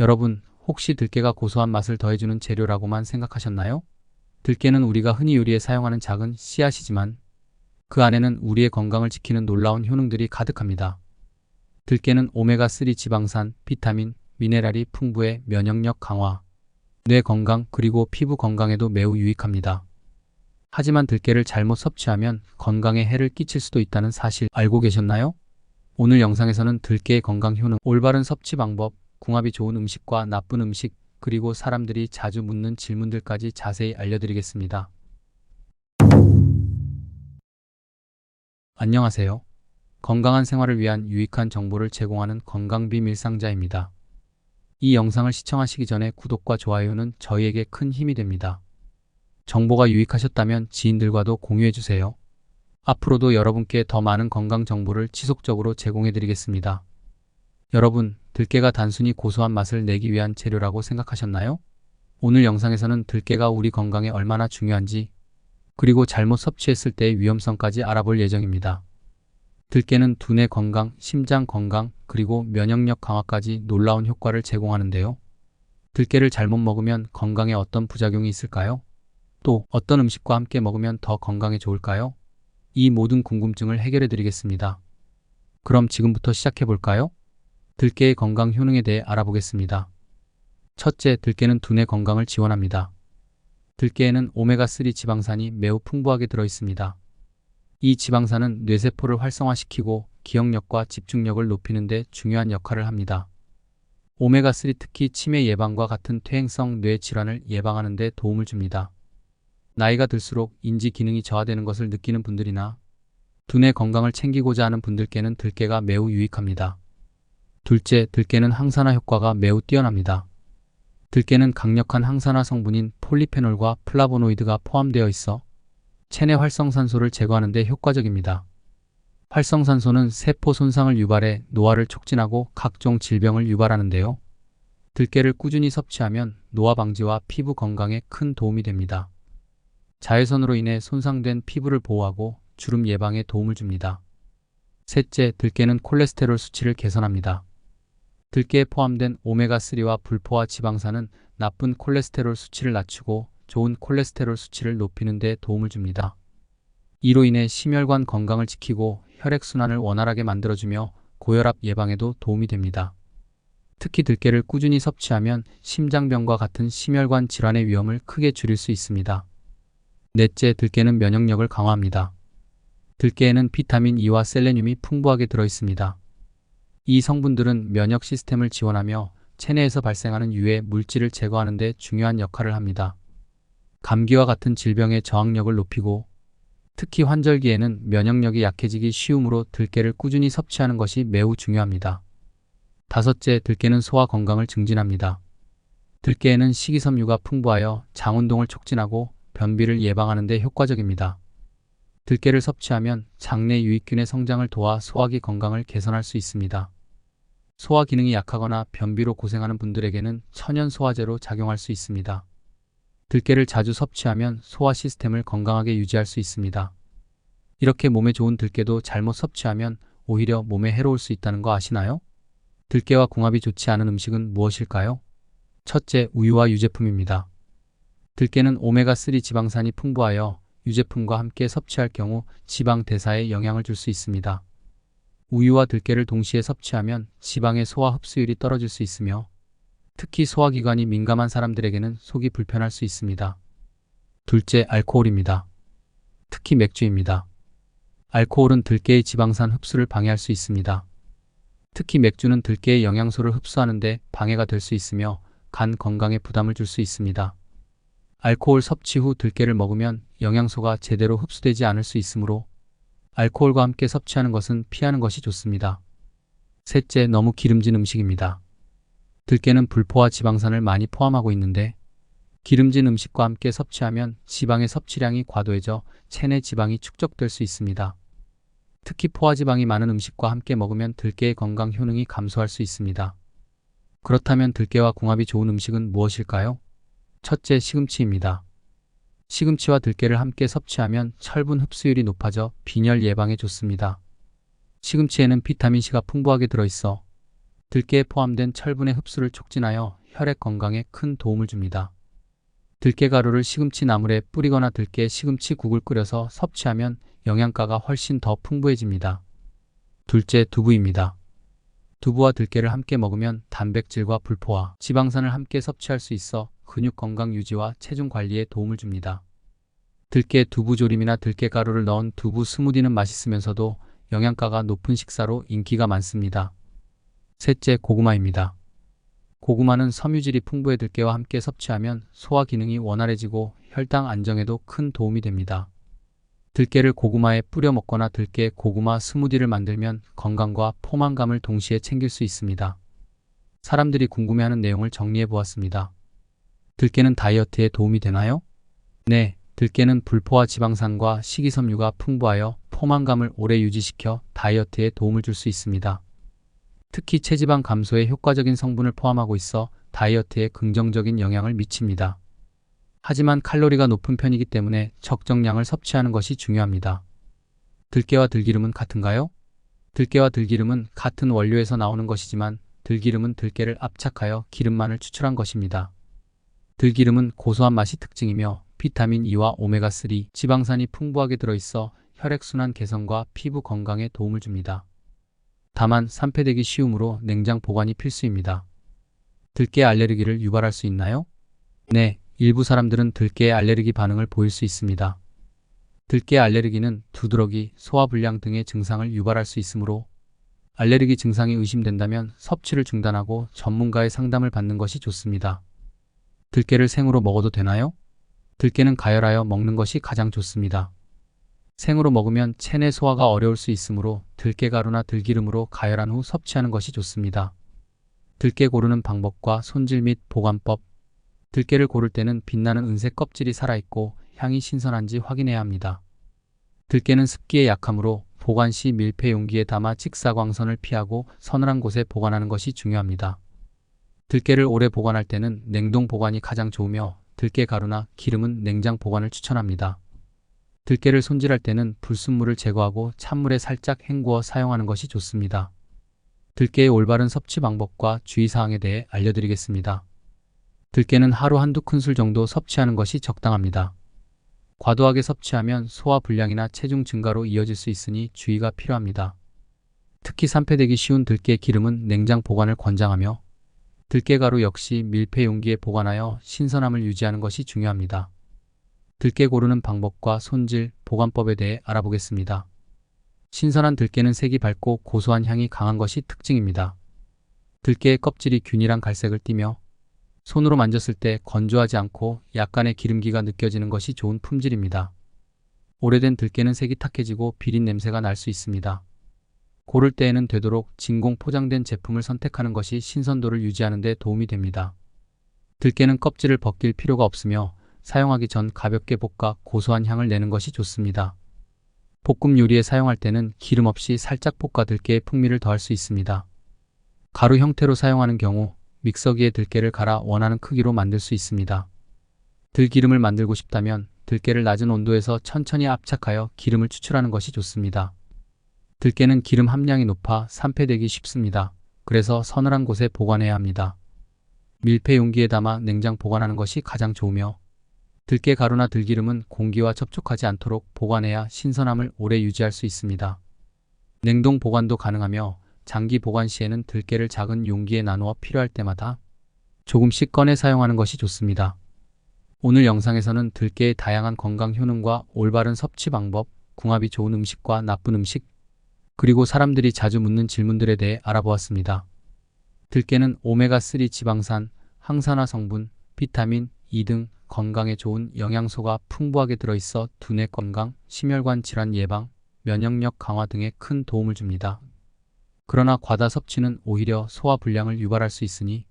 여러분, 혹시 들깨가 고소한 맛을 더해주는 재료라고만 생각하셨나요? 들깨는 우리가 흔히 요리에 사용하는 작은 씨앗이지만 그 안에는 우리의 건강을 지키는 놀라운 효능들이 가득합니다. 들깨는 오메가3 지방산, 비타민, 미네랄이 풍부해 면역력 강화, 뇌 건강 그리고 피부 건강에도 매우 유익합니다. 하지만 들깨를 잘못 섭취하면 건강에 해를 끼칠 수도 있다는 사실 알고 계셨나요? 오늘 영상에서는 들깨의 건강 효능, 올바른 섭취 방법, 궁합이 좋은 음식과 나쁜 음식, 그리고 사람들이 자주 묻는 질문들까지 자세히 알려드리겠습니다. 안녕하세요. 건강한 생활을 위한 유익한 정보를 제공하는 건강비밀 상자입니다. 이 영상을 시청하시기 전에 구독과 좋아요는 저희에게 큰 힘이 됩니다. 정보가 유익하셨다면 지인들과도 공유해주세요. 앞으로도 여러분께 더 많은 건강 정보를 지속적으로 제공해드리겠습니다. 여러분, 들깨가 단순히 고소한 맛을 내기 위한 재료라고 생각하셨나요? 오늘 영상에서는 들깨가 우리 건강에 얼마나 중요한지, 그리고 잘못 섭취했을 때의 위험성까지 알아볼 예정입니다. 들깨는 두뇌 건강, 심장 건강, 그리고 면역력 강화까지 놀라운 효과를 제공하는데요. 들깨를 잘못 먹으면 건강에 어떤 부작용이 있을까요? 또 어떤 음식과 함께 먹으면 더 건강에 좋을까요? 이 모든 궁금증을 해결해 드리겠습니다. 그럼 지금부터 시작해 볼까요? 들깨의 건강 효능에 대해 알아보겠습니다. 첫째, 들깨는 두뇌 건강을 지원합니다. 들깨에는 오메가3 지방산이 매우 풍부하게 들어 있습니다. 이 지방산은 뇌세포를 활성화시키고 기억력과 집중력을 높이는 데 중요한 역할을 합니다. 오메가3 특히 치매 예방과 같은 퇴행성 뇌 질환을 예방하는 데 도움을 줍니다. 나이가 들수록 인지 기능이 저하되는 것을 느끼는 분들이나 두뇌 건강을 챙기고자 하는 분들께는 들깨가 매우 유익합니다. 둘째, 들깨는 항산화 효과가 매우 뛰어납니다. 들깨는 강력한 항산화 성분인 폴리페놀과 플라보노이드가 포함되어 있어 체내 활성산소를 제거하는 데 효과적입니다. 활성산소는 세포 손상을 유발해 노화를 촉진하고 각종 질병을 유발하는데요. 들깨를 꾸준히 섭취하면 노화 방지와 피부 건강에 큰 도움이 됩니다. 자외선으로 인해 손상된 피부를 보호하고 주름 예방에 도움을 줍니다. 셋째, 들깨는 콜레스테롤 수치를 개선합니다. 들깨에 포함된 오메가3와 불포화 지방산은 나쁜 콜레스테롤 수치를 낮추고 좋은 콜레스테롤 수치를 높이는 데 도움을 줍니다. 이로 인해 심혈관 건강을 지키고 혈액순환을 원활하게 만들어주며 고혈압 예방에도 도움이 됩니다. 특히 들깨를 꾸준히 섭취하면 심장병과 같은 심혈관 질환의 위험을 크게 줄일 수 있습니다. 넷째, 들깨는 면역력을 강화합니다. 들깨에는 비타민 E와 셀레늄이 풍부하게 들어 있습니다. 이 성분들은 면역 시스템을 지원하며 체내에서 발생하는 유해 물질을 제거하는 데 중요한 역할을 합니다. 감기와 같은 질병의 저항력을 높이고 특히 환절기에는 면역력이 약해지기 쉬우므로 들깨를 꾸준히 섭취하는 것이 매우 중요합니다. 다섯째, 들깨는 소화 건강을 증진합니다. 들깨에는 식이섬유가 풍부하여 장 운동을 촉진하고 변비를 예방하는 데 효과적입니다. 들깨를 섭취하면 장내 유익균의 성장을 도와 소화기 건강을 개선할 수 있습니다. 소화 기능이 약하거나 변비로 고생하는 분들에게는 천연 소화제로 작용할 수 있습니다. 들깨를 자주 섭취하면 소화 시스템을 건강하게 유지할 수 있습니다. 이렇게 몸에 좋은 들깨도 잘못 섭취하면 오히려 몸에 해로울 수 있다는 거 아시나요? 들깨와 궁합이 좋지 않은 음식은 무엇일까요? 첫째, 우유와 유제품입니다. 들깨는 오메가3 지방산이 풍부하여 유제품과 함께 섭취할 경우 지방 대사에 영향을 줄 수 있습니다. 우유와 들깨를 동시에 섭취하면 지방의 소화 흡수율이 떨어질 수 있으며 특히 소화기관이 민감한 사람들에게는 속이 불편할 수 있습니다. 둘째, 알코올입니다. 특히 맥주입니다. 알코올은 들깨의 지방산 흡수를 방해할 수 있습니다. 특히 맥주는 들깨의 영양소를 흡수하는데 방해가 될 수 있으며 간 건강에 부담을 줄 수 있습니다. 알코올 섭취 후 들깨를 먹으면 영양소가 제대로 흡수되지 않을 수 있으므로 알코올과 함께 섭취하는 것은 피하는 것이 좋습니다. 셋째, 너무 기름진 음식입니다. 들깨는 불포화 지방산을 많이 포함하고 있는데 기름진 음식과 함께 섭취하면 지방의 섭취량이 과도해져 체내 지방이 축적될 수 있습니다. 특히 포화지방이 많은 음식과 함께 먹으면 들깨의 건강 효능이 감소할 수 있습니다. 그렇다면 들깨와 궁합이 좋은 음식은 무엇일까요? 첫째, 시금치입니다. 시금치와 들깨를 함께 섭취하면 철분 흡수율이 높아져 빈혈 예방에 좋습니다. 시금치에는 비타민C가 풍부하게 들어있어 들깨에 포함된 철분의 흡수를 촉진하여 혈액 건강에 큰 도움을 줍니다. 들깨 가루를 시금치 나물에 뿌리거나 들깨 시금치 국을 끓여서 섭취하면 영양가가 훨씬 더 풍부해집니다. 둘째, 두부입니다. 두부와 들깨를 함께 먹으면 단백질과 불포화, 지방산을 함께 섭취할 수 있어 근육 건강 유지와 체중 관리에 도움을 줍니다. 들깨 두부 조림이나 들깨 가루를 넣은 두부 스무디는 맛있으면서도 영양가가 높은 식사로 인기가 많습니다. 셋째, 고구마입니다. 고구마는 섬유질이 풍부해 들깨와 함께 섭취하면 소화 기능이 원활해지고 혈당 안정에도 큰 도움이 됩니다. 들깨를 고구마에 뿌려 먹거나 들깨 고구마 스무디를 만들면 건강과 포만감을 동시에 챙길 수 있습니다. 사람들이 궁금해하는 내용을 정리해 보았습니다. 들깨는 다이어트에 도움이 되나요? 네, 들깨는 불포화 지방산과 식이섬유가 풍부하여 포만감을 오래 유지시켜 다이어트에 도움을 줄 수 있습니다. 특히 체지방 감소에 효과적인 성분을 포함하고 있어 다이어트에 긍정적인 영향을 미칩니다. 하지만 칼로리가 높은 편이기 때문에 적정량을 섭취하는 것이 중요합니다. 들깨와 들기름은 같은가요? 들깨와 들기름은 같은 원료에서 나오는 것이지만 들기름은 들깨를 압착하여 기름만을 추출한 것입니다. 들기름은 고소한 맛이 특징이며 비타민 E와 오메가3 지방산이 풍부하게 들어있어 혈액순환 개선과 피부 건강에 도움을 줍니다. 다만 산패되기 쉬우므로 냉장 보관이 필수입니다. 들깨 알레르기를 유발할 수 있나요? 네, 일부 사람들은 들깨에 알레르기 반응을 보일 수 있습니다. 들깨 알레르기는 두드러기, 소화불량 등의 증상을 유발할 수 있으므로 알레르기 증상이 의심된다면 섭취를 중단하고 전문가의 상담을 받는 것이 좋습니다. 들깨를 생으로 먹어도 되나요? 들깨는 가열하여 먹는 것이 가장 좋습니다. 생으로 먹으면 체내 소화가 어려울 수 있으므로 들깨가루나 들기름으로 가열한 후 섭취하는 것이 좋습니다. 들깨 고르는 방법과 손질 및 보관법 들깨를 고를 때는 빛나는 은색 껍질이 살아있고 향이 신선한지 확인해야 합니다. 들깨는 습기에 약하므로 보관 시 밀폐 용기에 담아 직사광선을 피하고 서늘한 곳에 보관하는 것이 중요합니다. 들깨를 오래 보관할 때는 냉동 보관이 가장 좋으며 들깨 가루나 기름은 냉장 보관을 추천합니다. 들깨를 손질할 때는 불순물을 제거하고 찬물에 살짝 헹구어 사용하는 것이 좋습니다. 들깨의 올바른 섭취 방법과 주의사항에 대해 알려드리겠습니다. 들깨는 하루 한두 큰술 정도 섭취하는 것이 적당합니다. 과도하게 섭취하면 소화 불량이나 체중 증가로 이어질 수 있으니 주의가 필요합니다. 특히 산패되기 쉬운 들깨 기름은 냉장 보관을 권장하며 들깨가루 역시 밀폐 용기에 보관하여 신선함을 유지하는 것이 중요합니다. 들깨 고르는 방법과 손질, 보관법에 대해 알아보겠습니다. 신선한 들깨는 색이 밝고 고소한 향이 강한 것이 특징입니다. 들깨의 껍질이 균일한 갈색을 띠며 손으로 만졌을 때 건조하지 않고 약간의 기름기가 느껴지는 것이 좋은 품질입니다. 오래된 들깨는 색이 탁해지고 비린 냄새가 날 수 있습니다. 고를 때에는 되도록 진공 포장된 제품을 선택하는 것이 신선도를 유지하는 데 도움이 됩니다. 들깨는 껍질을 벗길 필요가 없으며 사용하기 전 가볍게 볶아 고소한 향을 내는 것이 좋습니다. 볶음 요리에 사용할 때는 기름 없이 살짝 볶아 들깨의 풍미를 더할 수 있습니다. 가루 형태로 사용하는 경우 믹서기에 들깨를 갈아 원하는 크기로 만들 수 있습니다. 들기름을 만들고 싶다면 들깨를 낮은 온도에서 천천히 압착하여 기름을 추출하는 것이 좋습니다. 들깨는 기름 함량이 높아 산패되기 쉽습니다. 그래서 서늘한 곳에 보관해야 합니다. 밀폐 용기에 담아 냉장 보관하는 것이 가장 좋으며 들깨 가루나 들기름은 공기와 접촉하지 않도록 보관해야 신선함을 오래 유지할 수 있습니다. 냉동 보관도 가능하며 장기 보관 시에는 들깨를 작은 용기에 나누어 필요할 때마다 조금씩 꺼내 사용하는 것이 좋습니다. 오늘 영상에서는 들깨의 다양한 건강 효능과 올바른 섭취 방법, 궁합이 좋은 음식과 나쁜 음식, 그리고 사람들이 자주 묻는 질문들에 대해 알아보았습니다. 들깨는 오메가3 지방산, 항산화 성분, 비타민, 2등 건강에 좋은 영양소가 풍부하게 들어있어 두뇌 건강, 심혈관 질환 예방, 면역력 강화 등에 큰 도움을 줍니다. 그러나 과다 섭취는 오히려 소화 불량을 유발할 수 있으니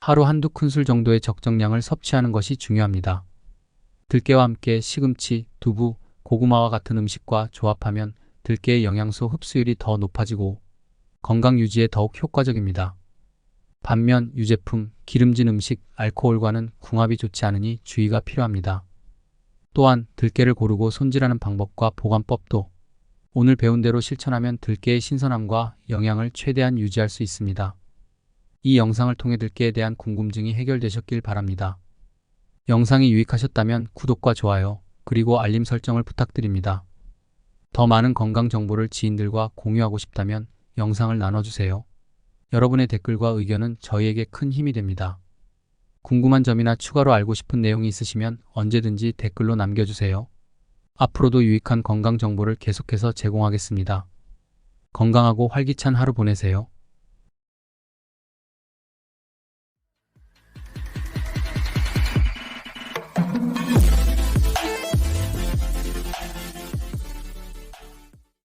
하루 한두 큰술 정도의 적정량을 섭취하는 것이 중요합니다. 들깨와 함께 시금치, 두부, 고구마와 같은 음식과 조합하면 들깨의 영양소 흡수율이 더 높아지고 건강 유지에 더욱 효과적입니다. 반면 유제품, 기름진 음식, 알코올과는 궁합이 좋지 않으니 주의가 필요합니다. 또한 들깨를 고르고 손질하는 방법과 보관법도 오늘 배운 대로 실천하면 들깨의 신선함과 영양을 최대한 유지할 수 있습니다. 이 영상을 통해 들깨에 대한 궁금증이 해결되셨길 바랍니다. 영상이 유익하셨다면 구독과 좋아요, 그리고 알림 설정을 부탁드립니다. 더 많은 건강 정보를 지인들과 공유하고 싶다면 영상을 나눠주세요. 여러분의 댓글과 의견은 저희에게 큰 힘이 됩니다. 궁금한 점이나 추가로 알고 싶은 내용이 있으시면 언제든지 댓글로 남겨주세요. 앞으로도 유익한 건강 정보를 계속해서 제공하겠습니다. 건강하고 활기찬 하루 보내세요.